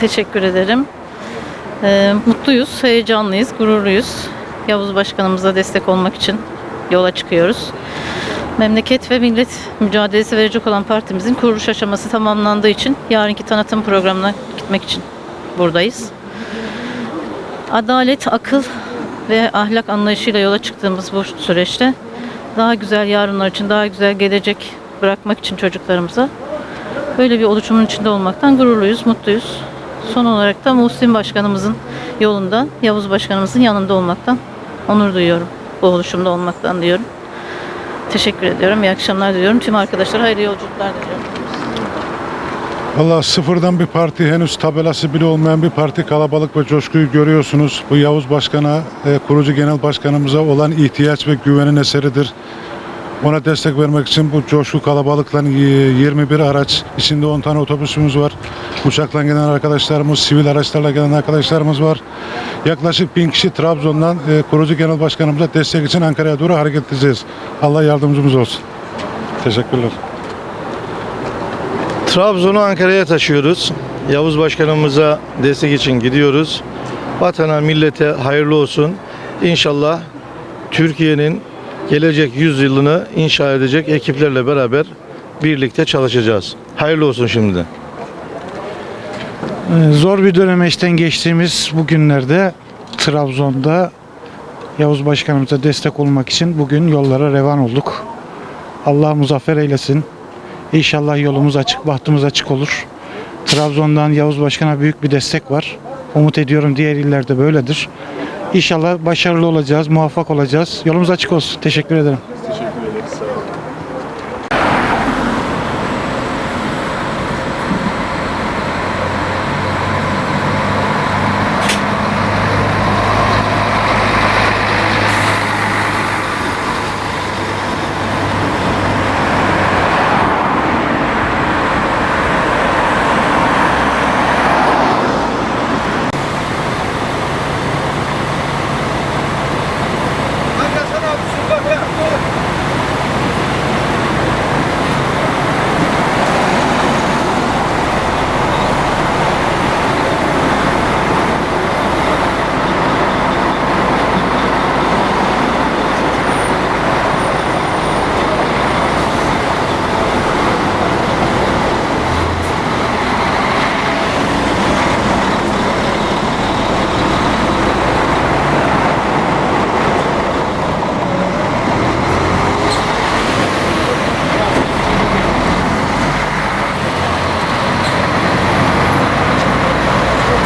Teşekkür ederim. Ee, mutluyuz, heyecanlıyız, gururluyuz. Yavuz Başkanımıza destek olmak için yola çıkıyoruz. Memleket ve millet mücadelesi verecek olan partimizin kuruluş aşaması tamamlandığı için yarınki tanıtım programına gitmek için buradayız. Adalet, akıl ve ahlak anlayışıyla yola çıktığımız bu süreçte daha güzel yarınlar için, daha güzel gelecek bırakmak için çocuklarımıza böyle bir oluşumun içinde olmaktan gururluyuz, mutluyuz. Son olarak da Muhsin Başkanımızın yolunda, Yavuz Başkanımızın yanında olmaktan onur duyuyorum. Bu oluşumda olmaktan diyorum. Teşekkür ediyorum. İyi akşamlar diliyorum. Tüm arkadaşlara hayırlı yolculuklar diliyorum. Valla sıfırdan bir parti henüz tabelası bile olmayan bir parti kalabalık ve coşkuyu görüyorsunuz. Bu Yavuz Başkan'a, e, kurucu genel başkanımıza olan ihtiyaç ve güvenin eseridir. Ona destek vermek için bu coşku kalabalıkla y- 21 araç, içinde 10 tane otobüsümüz var. Uçakla gelen arkadaşlarımız, sivil araçlarla gelen arkadaşlarımız var. Yaklaşık bin kişi Trabzon'dan e, kurucu genel başkanımıza destek için Ankara'ya doğru hareket edeceğiz. Allah yardımcımız olsun. Teşekkürler. Trabzon'u Ankara'ya taşıyoruz. Yavuz Başkanımıza destek için gidiyoruz. Vatana, millete hayırlı olsun. İnşallah Türkiye'nin gelecek yüzyılını inşa edecek ekiplerle beraber birlikte çalışacağız. Hayırlı olsun şimdi. Ee, Zor bir dönemeçten geçtiğimiz bu günlerde Trabzon'da Yavuz Başkanımıza destek olmak için bugün yollara revan olduk. Allah muzaffer eylesin. İnşallah yolumuz açık, bahtımız açık olur. Trabzon'dan Yavuz Başkan'a büyük bir destek var. Umut ediyorum diğer illerde böyledir. İnşallah başarılı olacağız, muvaffak olacağız. Yolumuz açık olsun. Teşekkür ederim. Teşekkür ederiz. Sağ olun.